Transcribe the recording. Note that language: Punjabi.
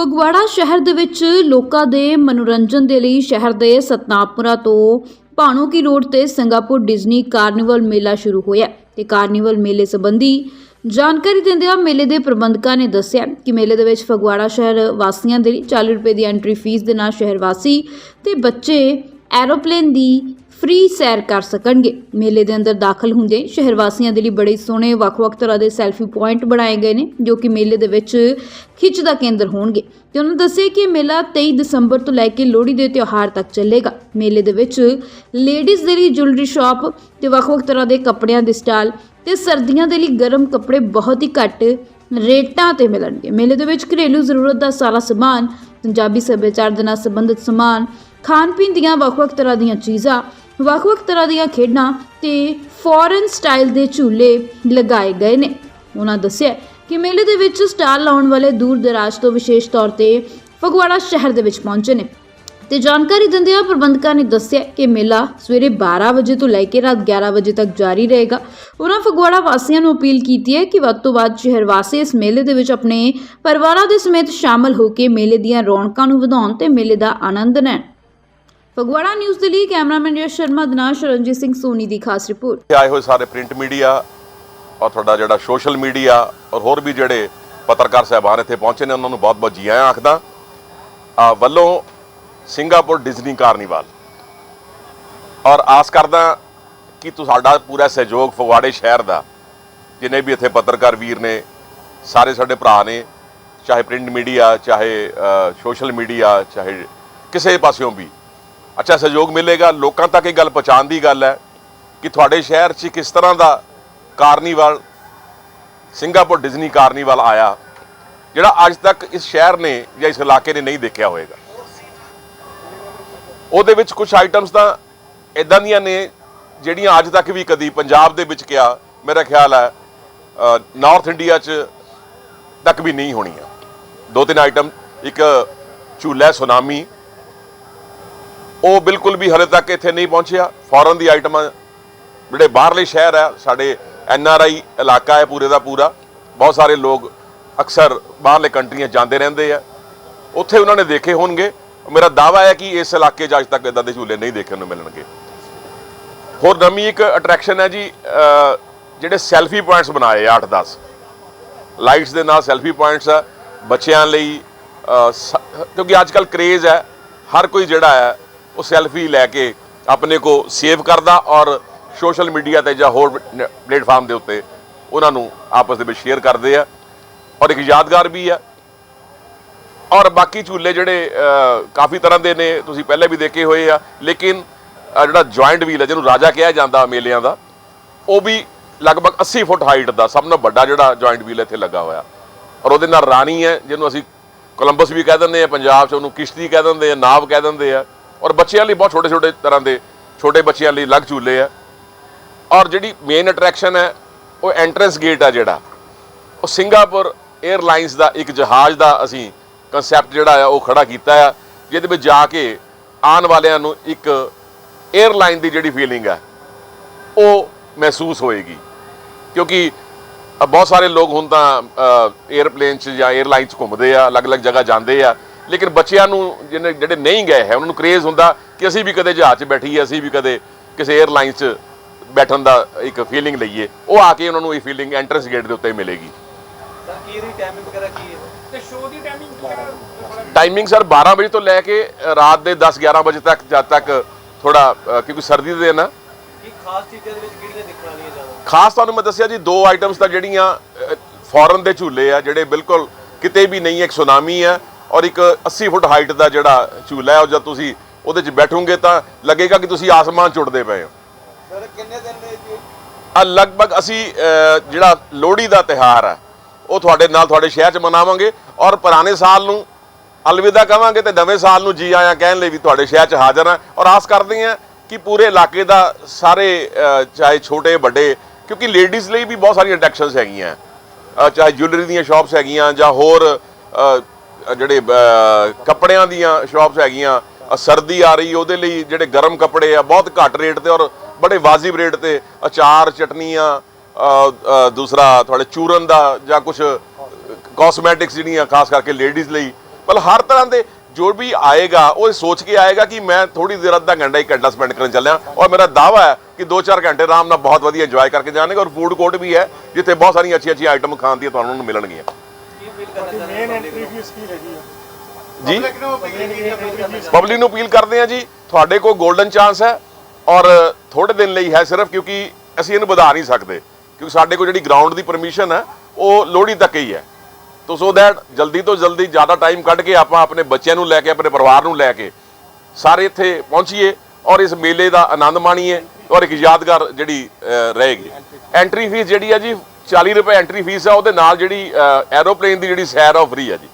ਫਗਵਾੜਾ ਸ਼ਹਿਰ ਦੇ ਵਿੱਚ ਲੋਕਾਂ ਦੇ ਮਨੋਰੰਜਨ ਦੇ ਲਈ ਸ਼ਹਿਰ ਦੇ ਸਤਨਾਮਪੁਰਾ ਤੋਂ ਭਾਣੋਕੀ ਰੋਡ ਤੇ ਸਿੰਗਾਪੁਰ ਡਿਜ਼ਨੀ ਕਾਰਨੀਵਲ ਮੇਲਾ ਸ਼ੁਰੂ ਹੋਇਆ ਤੇ ਕਾਰਨੀਵਲ ਮੇਲੇ ਸੰਬੰਧੀ ਜਾਣਕਾਰੀ ਦਿੰਦਿਆਂ ਮੇਲੇ ਦੇ ਪ੍ਰਬੰਧਕਾਂ ਨੇ ਦੱਸਿਆ ਕਿ ਮੇਲੇ ਦੇ ਵਿੱਚ ਫਗਵਾੜਾ ਸ਼ਹਿਰ ਵਾਸੀਆਂ ਦੇ ਲਈ 40 ਰੁਪਏ ਦੀ ਐਂਟਰੀ ਫੀਸ ਦੇ ਨਾਲ ਸ਼ਹਿਰ ਵਾਸੀ ਤੇ ਬੱਚੇ ਐਰੋਪਲੇਨ ਦੀ ਫ੍ਰੀ ਸੈਰ ਕਰ ਸਕਣਗੇ। ਮੇਲੇ ਦੇ ਅੰਦਰ ਦਾਖਲ ਹੁੰਦੇ ਸ਼ਹਿਰ ਵਾਸੀਆਂ ਦੇ ਲਈ ਬੜੇ ਸੋਹਣੇ ਵੱਖ-ਵੱਖ ਤਰ੍ਹਾਂ ਦੇ ਸੈਲਫੀ ਪੁਆਇੰਟ ਬਣਾਏ ਗਏ ਨੇ, ਜੋ ਕਿ ਮੇਲੇ ਦੇ ਵਿੱਚ ਖਿੱਚ ਦਾ ਕੇਂਦਰ ਹੋਣਗੇ। ਤੇ ਉਹਨਾਂ ਨੇ ਦੱਸਿਆ ਕਿ ਇਹ ਮੇਲਾ 23 ਦਸੰਬਰ ਤੋਂ ਲੈ ਕੇ ਲੋਹੜੀ ਦੇ ਤਿਉਹਾਰ ਤੱਕ ਚੱਲੇਗਾ। ਮੇਲੇ ਦੇ ਵਿੱਚ ਲੇਡੀਜ਼ ਦੇ ਲਈ ਜੁਐਲਰੀ ਸ਼ਾਪ ਤੇ ਵੱਖ-ਵੱਖ ਤਰ੍ਹਾਂ ਦੇ ਕੱਪੜਿਆਂ ਦੇ ਸਟਾਲ ਤੇ ਸਰਦੀਆਂ ਦੇ ਲਈ ਗਰਮ ਕੱਪੜੇ ਬਹੁਤ ਹੀ ਘੱਟ ਰੇਟਾਂ ਤੇ ਮਿਲਣਗੇ। ਮੇਲੇ ਦੇ ਵਿੱਚ ਘਰੇਲੂ ਜ਼ਰੂਰਤ ਦਾ ਸਾਰਾ ਸਮਾਨ, ਪੰਜਾਬੀ ਸੱਭਿਆਚਾਰ ਦੇ ਨਾਲ ਸੰਬੰਧਿਤ ਸਮਾਨ ਖਾਣ ਪੀਣ ਦੀਆਂ ਵੱਖ-ਵੱਖ ਤਰ੍ਹਾਂ ਦੀਆਂ ਚੀਜ਼ਾਂ ਵੱਖ-ਵੱਖ ਤਰ੍ਹਾਂ ਦੀਆਂ ਖੇਡਾਂ ਤੇ ਫੋਰਨ ਸਟਾਈਲ ਦੇ ਝੂਲੇ ਲਗਾਏ ਗਏ ਨੇ। ਉਹਨਾਂ ਦੱਸਿਆ ਕਿ ਮੇਲੇ ਦੇ ਵਿੱਚ ਸਟਾਲ ਲਾਉਣ ਵਾਲੇ ਦੂਰ ਦਰਾਜ ਤੋਂ ਵਿਸ਼ੇਸ਼ ਤੌਰ ਤੇ ਫਗਵਾੜਾ ਸ਼ਹਿਰ ਦੇ ਵਿੱਚ ਪਹੁੰਚੇ ਨੇ। ਤੇ ਜਾਣਕਾਰੀ ਦਿੰਦਿਆਂ ਪ੍ਰਬੰਧਕਾਂ ਨੇ ਦੱਸਿਆ ਕਿ ਮੇਲਾ ਸਵੇਰੇ 12 ਵਜੇ ਤੋਂ ਲੈ ਕੇ ਰਾਤ 11 ਵਜੇ ਤੱਕ ਜਾਰੀ ਰਹੇਗਾ। ਉਹਨਾਂ ਫਗਵਾੜਾ ਵਾਸੀਆਂ ਨੂੰ ਅਪੀਲ ਕੀਤੀ ਹੈ ਕਿ ਵੱਧ ਤੋਂ ਵੱਧ ਸ਼ਹਿਰ ਵਾਸੀ ਇਸ ਮੇਲੇ ਦੇ ਵਿੱਚ ਆਪਣੇ ਪਰਿਵਾਰਾਂ ਦੇ ਸਮੇਤ ਸ਼ਾਮਲ ਹੋ ਕੇ ਮੇਲੇ ਦੀਆਂ ਰੌਣਕਾਂ ਨੂੰ ਵਧਾਉਣ ਤੇ ਮੇਲੇ ਦਾ ਆਨੰਦ ਲੈਣ। ਫਗਵਾੜਾ ਨਿਊਜ਼ ਦੇ ਲਈ ਕੈਮਰਾਮੈਨ ਯਸ਼ ਸ਼ਰਮਾ ਦੇ ਨਾਲ ਸ਼ਰਨਜੀਤ ਸਿੰਘ ਸੋਨੀ ਦੀ ਖਾਸ ਰਿਪੋਰਟ। ਆਏ ਹੋਏ ਸਾਰੇ ਪ੍ਰਿੰਟ ਮੀਡੀਆ ਔਰ ਤੁਹਾਡਾ ਜਿਹੜਾ ਸੋਸ਼ਲ ਮੀਡੀਆ ਔਰ ਹੋਰ ਵੀ ਜਿਹੜੇ ਪੱਤਰਕਾਰ ਸਹਿਬਾਨ ਇੱਥੇ ਪਹੁੰਚੇ ਨੇ, ਉਹਨਾਂ ਨੂੰ ਬਹੁਤ-ਬਹੁਤ ਜੀ ਆਇਆਂ ਆਖਦਾ। ਆ ਵੱਲੋਂ ਸਿੰਗਾਪੁਰ ਡਿਜ਼ਨੀ ਕਾਰਨੀਵਲ। ਔਰ ਆਸ ਕਰਦਾ ਕਿ ਤੁਹਾਡਾ ਪੂਰਾ ਸਹਿਯੋਗ ਫਗਵਾੜੇ ਸ਼ਹਿਰ ਦਾ, ਜਿਨੇ ਵੀ ਇੱਥੇ ਪੱਤਰਕਾਰ ਵੀਰ ਨੇ, ਸਾਰੇ ਸਾਡੇ ਭਰਾ ਨੇ, ਚਾਹੇ ਪ੍ਰਿੰਟ ਮੀਡੀਆ, ਚਾਹੇ ਸੋਸ਼ਲ ਮੀਡੀਆ, ਚਾਹੇ ਕਿਸੇ ਪਾਸਿਓਂ ਵੀ। ਅੱਛਾ, ਸਹਿਯੋਗ ਮਿਲੇਗਾ। ਲੋਕਾਂ ਤੱਕ ਇਹ ਗੱਲ ਪਹੁੰਚਾਉਣ ਦੀ ਗੱਲ ਹੈ ਕਿ ਤੁਹਾਡੇ ਸ਼ਹਿਰ 'ਚ ਕਿਸ ਤਰ੍ਹਾਂ ਦਾ ਕਾਰਨੀਵਲ, ਸਿੰਗਾਪੁਰ ਡਿਜ਼ਨੀ ਕਾਰਨੀਵਲ ਆਇਆ, ਜਿਹੜਾ ਅੱਜ ਤੱਕ ਇਸ ਸ਼ਹਿਰ ਨੇ ਜਾਂ ਇਸ ਇਲਾਕੇ ਨੇ ਨਹੀਂ ਦੇਖਿਆ ਹੋਵੇਗਾ ਉਹਦੇ ਵਿੱਚ ਕੁਝ ਆਈਟਮਸ ਤਾਂ ਇਦਾਂ ਦੀਆਂ ਨੇ, ਜਿਹੜੀਆਂ ਅੱਜ ਤੱਕ ਵੀ ਕਦੀ ਪੰਜਾਬ ਦੇ ਵਿੱਚ ਕਿਹਾ, ਮੇਰਾ ਖਿਆਲ ਹੈ ਨਾਰਥ ਇੰਡੀਆ 'ਚ ਤੱਕ ਵੀ ਨਹੀਂ ਹੋਣੀਆਂ। ਦੋ ਤਿੰਨ ਆਈਟਮ ਇੱਕ ਝੂਲਾ ਸੁਨਾਮੀ ਉਹ ਬਿਲਕੁਲ ਵੀ ਹਲੇ ਤੱਕ ਇੱਥੇ ਨਹੀਂ ਪਹੁੰਚਿਆ। ਫੋਰਨ ਦੀ ਆਈਟਮਾਂ ਜਿਹੜੇ ਬਾਹਰਲੇ ਸ਼ਹਿਰ ਹੈ ਸਾਡੇ ਐਨ ਆਰ ਆਈ ਇਲਾਕਾ ਹੈ ਪੂਰੇ ਦਾ ਪੂਰਾ। ਬਹੁਤ ਸਾਰੇ ਲੋਕ ਅਕਸਰ ਬਾਹਰਲੇ ਕੰਟਰੀਆਂ ਜਾਂਦੇ ਰਹਿੰਦੇ ਆ। ਉੱਥੇ ਉਹਨਾਂ ਨੇ ਦੇਖੇ ਹੋਣਗੇ। ਮੇਰਾ ਦਾਵਾ ਹੈ ਕਿ ਇਸ ਇਲਾਕੇ 'ਚ ਅੱਜ ਤੱਕ ਇਦਾਂ ਦੇ ਝੂਲੇ ਨਹੀਂ ਦੇਖਣ ਨੂੰ ਮਿਲਣਗੇ। ਹੋਰ ਨਵੀਂ ਇੱਕ ਅਟਰੈਕਸ਼ਨ ਹੈ ਜੀ ਜਿਹੜੇ ਸੈਲਫੀ ਪੁਆਇੰਟਸ ਬਣਾਏ 8-10 ਲਾਈਟਸ ਦੇ ਨਾਲ ਸੈਲਫੀ ਪੁਆਇੰਟਸ ਆ, ਬੱਚਿਆਂ ਲਈ ਸ- ਕਿਉਂਕਿ ਅੱਜ ਕੱਲ ਕਰੇਜ਼ ਹੈ। ਹਰ ਕੋਈ ਜਿਹੜਾ ਹੈ ਉਹ ਸੈਲਫੀ ਲੈ ਕੇ ਆਪਣੇ ਕੋ ਸੇਵ ਕਰਦਾ ਔਰ ਸੋਸ਼ਲ ਮੀਡੀਆ ਤੇ ਜਾਂ ਹੋਰ ਪਲੇਟਫਾਰਮ ਦੇ ਉੱਤੇ ਉਹਨਾਂ ਨੂੰ ਆਪਸ ਦੇ ਵਿੱਚ ਸ਼ੇਅਰ ਕਰਦੇ ਆ ਔਰ ਇੱਕ ਯਾਦਗਾਰ ਵੀ ਆ। ਔਰ ਬਾਕੀ ਝੂਲੇ ਜਿਹੜੇ ਕਾਫੀ ਤਰ੍ਹਾਂ ਦੇ ਨੇ, ਤੁਸੀਂ ਪਹਿਲੇ ਵੀ ਦੇਖੇ ਹੋਏ ਆ, ਲੇਕਿਨ ਜਿਹੜਾ ਜੁਆਇੰਟ ਵੀਲ ਹੈ ਜਿਹਨੂੰ ਰਾਜਾ ਕਿਹਾ ਜਾਂਦਾ ਮੇਲਿਆਂ ਦਾ, ਉਹ ਵੀ ਲਗਭਗ 80 ਫੁੱਟ ਹਾਈਟ ਦਾ, ਸਭ ਤੋਂ ਵੱਡਾ ਜਿਹੜਾ ਜੁਆਇੰਟ ਵੀਲ ਇੱਥੇ ਲੱਗਾ ਹੋਇਆ। ਔਰ ਉਹਦੇ ਨਾਲ ਰਾਣੀ ਹੈ, ਜਿਹਨੂੰ ਅਸੀਂ ਕੋਲੰਬਸ ਵੀ ਕਹਿ ਦਿੰਦੇ ਆ, ਪੰਜਾਬ 'ਚ ਉਹਨੂੰ ਕਿਸ਼ਤੀ ਕਹਿ ਦਿੰਦੇ ਆ, ਨਾਵ ਕਹਿ ਦਿੰਦੇ ਆ। ਔਰ ਬੱਚਿਆਂ ਲਈ ਬਹੁਤ ਛੋਟੇ ਛੋਟੇ ਤਰ੍ਹਾਂ ਦੇ ਛੋਟੇ ਬੱਚਿਆਂ ਲਈ ਅਲੱਗ ਝੂਲੇ ਆ। ਔਰ ਜਿਹੜੀ ਮੇਨ ਅਟਰੈਕਸ਼ਨ ਹੈ, ਉਹ ਐਂਟਰੈਂਸ ਗੇਟ ਆ ਜਿਹੜਾ। ਉਹ ਸਿੰਗਾਪੁਰ 에ਅਰਲਾਈਨਸ ਦਾ ਇੱਕ ਜਹਾਜ਼ ਦਾ ਅਸੀਂ ਕਨਸੈਪਟ ਜਿਹੜਾ ਆ, ਉਹ ਖੜਾ ਕੀਤਾ ਆ, ਜਿਹਦੇ ਵਿੱਚ ਜਾ ਕੇ ਆਉਣ ਵਾਲਿਆਂ ਨੂੰ ਇੱਕ 에ਅਰਲਾਈਨ ਦੀ ਜਿਹੜੀ ਫੀਲਿੰਗ ਆ, ਉਹ ਮਹਿਸੂਸ ਹੋਏਗੀ। ਕਿਉਂਕਿ ਬਹੁਤ ਸਾਰੇ ਲੋਕ ਹੁਣ ਤਾਂ 에ਅਰਪਲੇਨ 'ਚ ਜਾਂ 에ਅਰਲਾਈਨ 'ਚ ਘੁੰਮਦੇ ਆ, ਅਲੱਗ-ਅਲੱਗ ਜਗ੍ਹਾ ਜਾਂਦੇ ਆ। ਲੇਕਿਨ ਬੱਚਿਆਂ ਨੂੰ ਜਿਹਨੇ ਜਿਹੜੇ ਨਹੀਂ ਗਏ ਹੈ ਉਹਨਾਂ ਨੂੰ ਕ੍ਰੇਜ਼ ਹੁੰਦਾ ਕਿ ਅਸੀਂ ਵੀ ਕਦੇ ਜਹਾਜ਼ 'ਚ ਬੈਠੀਏ ਅਸੀਂ ਵੀ ਕਦੇ ਕਿਸੇ 에ਅਰਲਾਈਨ 'ਚ ਬੈਠਣ ਦਾ ਇੱਕ ਫੀਲਿੰਗ ਲਈਏ। ਉਹ ਆ ਕੇ ਉਹਨਾਂ ਨੂੰ ਇਹ ਫੀਲਿੰਗ ਐਂਟਰੈਂਸ ਗੇਟ ਦੇ ਉੱਤੇ ਮਿਲੇਗੀ। ਸਰ ਕੀ ਇਹਦੀ ਟਾਈਮਿੰਗ ਵਗੈਰਾ ਕੀ ਹੈ? ਤੇ ਸ਼ੋਅ ਦੀ ਟਾਈਮਿੰਗ ਵਗੈਰਾ ਟਾਈਮਿੰਗ ਸਰ 12 ਵਜੇ ਤੋਂ ਲੈ ਕੇ ਰਾਤ ਦੇ 10-11 ਵਜੇ ਤੱਕ ਜਦ ਤੱਕ ਥੋੜਾ ਕਿਉਂਕਿ ਸਰਦੀ ਦੇ ਦਿਨ ਆ। ਕੀ ਖਾਸ ਚੀਜ਼ਾਂ ਦੇ ਵਿੱਚ ਕਿਹੜੀਆਂ ਦੇਖਣ ਵਾਲੀਆਂ ਜ਼ਿਆਦਾ? ਖਾਸ ਤੁਹਾਨੂੰ ਮੈਂ ਦੱਸਿਆ ਜੀ ਦੋ ਆਈਟਮਸ ਤਾਂ ਜਿਹੜੀਆਂ ਫੋਰਨ ਦੇ ਝੂਲੇ ਆ ਜਿਹੜੇ ਬਿਲਕੁਲ ਕਿਤੇ ਵੀ ਨਹੀਂ ਹੈ, ਇੱਕ ਸੁਨਾਮੀ ਹੈ ਔਰ ਇੱਕ 80 ਫੁੱਟ ਹਾਈਟ ਦਾ ਜਿਹੜਾ ਝੂਲਾ ਹੈ ਉਹ ਜਦ ਤੁਸੀਂ ਉਹਦੇ 'ਚ ਬੈਠੋਗੇ ਤਾਂ ਲੱਗੇਗਾ ਕਿ ਤੁਸੀਂ ਆਸਮਾਨ 'ਚ ਉੱਡਦੇ ਪਏ ਹੋ। ਸਰ ਕਿੰਨੇ ਦਿਨ ਦੇ ਜੀ ਆ ਲਗਭਗ ਅਸੀਂ ਜਿਹੜਾ ਲੋਹੜੀ ਦਾ ਤਿਹਾਰ ਹੈ ਉਹ ਤੁਹਾਡੇ ਨਾਲ ਤੁਹਾਡੇ ਸ਼ਹਿਰ 'ਚ ਮਨਾਵਾਂਗੇ ਔਰ ਪੁਰਾਣੇ ਸਾਲ ਨੂੰ ਅਲਵਿਦਾ ਕਵਾਂਗੇ ਤੇ ਨਵੇਂ ਸਾਲ ਨੂੰ ਜੀ ਆਇਆਂ ਕਹਿਣ ਲਈ ਵੀ ਤੁਹਾਡੇ ਸ਼ਹਿਰ 'ਚ ਹਾਜ਼ਰ ਹਾਂ ਔਰ ਆਸ ਕਰਦੇ ਹਾਂ ਕਿ ਪੂਰੇ ਇਲਾਕੇ ਦਾ ਸਾਰੇ ਚਾਹੇ ਛੋਟੇ ਵੱਡੇ ਕਿਉਂਕਿ ਲੇਡੀਜ਼ ਲਈ ਵੀ ਬਹੁਤ ਸਾਰੀਆਂ ਅਟਰੈਕਸ਼ਨਸ ਹੈਗੀਆਂ। ਚਾਹੇ ਜੁਐਲਰੀ ਦੀਆਂ ਸ਼ਾਪਸ ਹੈਗੀਆਂ ਜਾਂ ਹੋਰ ਜਿਹੜੇ ਕੱਪੜਿਆਂ ਦੀਆਂ ਸ਼ਾਪਸ ਹੈਗੀਆਂ ਸਰਦੀ ਆ ਰਹੀ, ਉਹਦੇ ਲਈ ਜਿਹੜੇ ਗਰਮ ਕੱਪੜੇ ਆ, ਬਹੁਤ ਘੱਟ ਰੇਟ ਤੇ ਔਰ ਬੜੇ ਵਾਜਿਬ ਰੇਟ ਤੇ ਅਚਾਰ, ਚਟਨੀਆਂ ਦੂਸਰਾ ਤੁਹਾਡੇ ਚੂਰਨ ਦਾ ਜਾਂ ਕੁਝ ਕਾਸਮੈਟਿਕਸ ਜਿਹੜੀਆਂ, ਖਾਸ ਕਰਕੇ ਲੇਡੀਜ਼ ਲਈ। ਪਰ ਹਰ ਤਰ੍ਹਾਂ ਦੇ ਜੋ ਵੀ ਆਏਗਾ, ਉਹ ਸੋਚ ਕੇ ਆਏਗਾ ਕਿ ਮੈਂ ਥੋੜੀ ਦੇਰ ਅੱਧਾ ਘੰਟਾ, ਇੱਕ ਘੰਟਾ ਸਪੈਂਡ ਕਰਨ ਚੱਲਿਆ। ਔਰ ਮੇਰਾ ਦਾਵਾ ਹੈ ਕਿ 2-4 ਘੰਟੇ ਆਰਾਮ ਨਾਲ ਬਹੁਤ ਵਧੀਆ ਇੰਜੋਏ ਕਰਕੇ ਜਾਣਗੇ ਔਰ ਫੂਡ ਕੋਰਟ ਵੀ ਹੈ, ਜਿੱਥੇ ਬਹੁਤ ਸਾਰੀਆਂ ਅੱਛੀਆਂ ਅੱਛੀਆਂ ਆਈਟਮ ਖਾਣ ਦੀਆਂ ਤੁਹਾਨੂੰ ਮਿਲਣਗੀਆਂ। ਕਰਨਾ ਚਾਹੁੰਦੇ ਮੇਨ ਐਂਟਰੀ ਫੀਸ ਕੀ ਹੈਗੀ ਆ? ਜੀ? ਪਬਲਿਕ ਨੂੰ ਅਪੀਲ ਕਰਦੇ ਹਾਂ? ਜੀ। ਤੁਹਾਡੇ ਕੋਲ 골ਡਨ ਚਾਂਸ ਹੈ ਔਰ ਥੋੜੇ ਦਿਨ ਲਈ ਹੈ ਸਿਰਫ ਕਿਉਂਕਿ ਅਸੀਂ ਇਹਨੂੰ ਵਧਾ ਨਹੀਂ ਸਕਦੇ। ਕਿਉਂਕਿ ਸਾਡੇ ਕੋਲ ਜਿਹੜੀ ਗਰਾਊਂਡ ਦੀ ਪਰਮਿਸ਼ਨ ਹੈ ਉਹ ਲੋਹੜੀ ਤੱਕ ਹੀ ਹੈ। ਤੋ ਸੋ ਦੈਟ ਜਲਦੀ ਤੋਂ ਜਲਦੀ ਜ਼ਿਆਦਾ ਟਾਈਮ ਕੱਢ ਕੇ ਆਪਾਂ ਆਪਣੇ ਬੱਚਿਆਂ ਨੂੰ ਲੈ ਕੇ ਆਪਣੇ ਪਰਿਵਾਰ ਨੂੰ ਲੈ ਕੇ ਸਾਰੇ ਇੱਥੇ ਪਹੁੰਚੀਏ ਔਰ ਇਸ ਮੇਲੇ ਦਾ ਆਨੰਦ ਮਾਣੀਏ ਔਰ ਇੱਕ ਯਾਦਗਾਰ ਜਿਹੜੀ ਰਹੇਗੀ। ਐਂਟਰੀ ਫੀਸ ਜਿਹੜੀ ਹੈ ਜੀ 40 ਰੁਪਏ ਐਂਟਰੀ ਫੀਸ ਆ, ਉਹਦੇ ਨਾਲ ਜਿਹੜੀ ਐਰੋਪਲੇਨ ਦੀ ਜਿਹੜੀ ਸੈਰ ਆ, ਉਹ ਫ੍ਰੀ ਹੈ ਜੀ।